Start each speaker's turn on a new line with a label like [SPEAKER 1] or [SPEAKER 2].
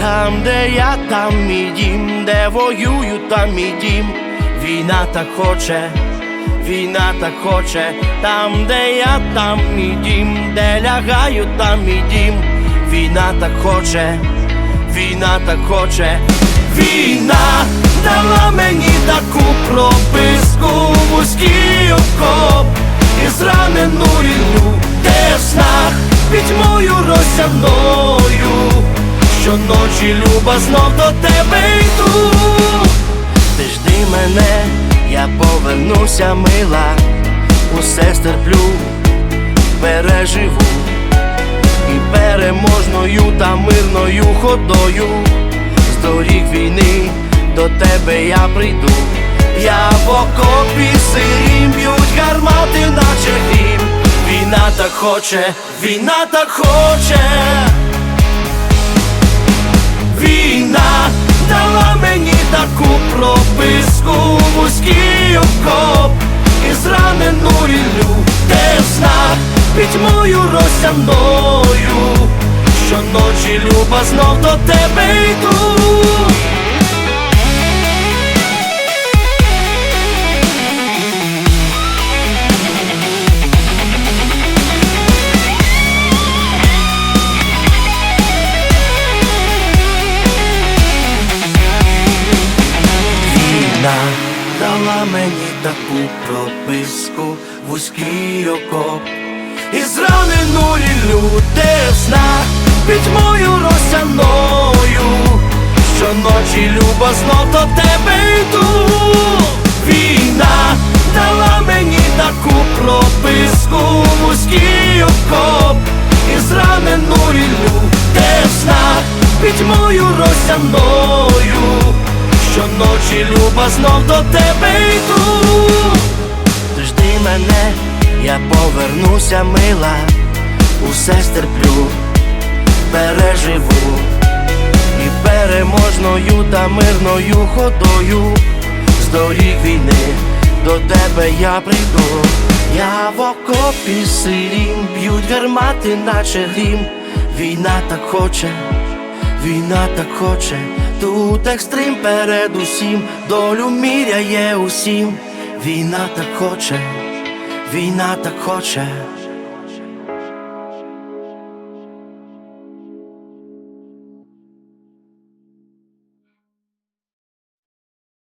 [SPEAKER 1] Там, де я, там мій дім, де воюю, там мій дім. Війна так хоче, війна так хоче, там, де я, там мій дім, де лягаю, там мій дім. Війна так хоче, війна так хоче, війна дала мені таку прописку, вузький окоп і зранену ріллю, де в снах пітьмою розсягною. Щоночі люба знов до тебе йду. Ти жди мене, я повернуся, мила, усе стерплю, переживу і переможною та мирною ходою з доріг війни до тебе я прийду. Я в окопі сирім б'ють гармати, наче грім. Війна так хоче, війна так хоче. Пітьмою розсяною. Щоночі люба знов до тебе йду. Дала мені таку прописку, вузький окоп і зранену ріллю, де в снах розсяною. Щоночі люба знов до тебе йду. Війна дала мені таку прописку, вузький окоп і зранену ріллю, де в снах пітьмою розсяною. Щоночі люба знов до тебе йду. Жди мене, я повернуся, мила, усе стерплю, переживу і переможною та мирною ходою з доріг війни до тебе я прийду. Я в окопі сирім, б'ють гармати, наче грім. Війна так хоче, Війна так хоче, тут екстрим перед усім, долю міряє усім. Війна так хоче, війна так хоче.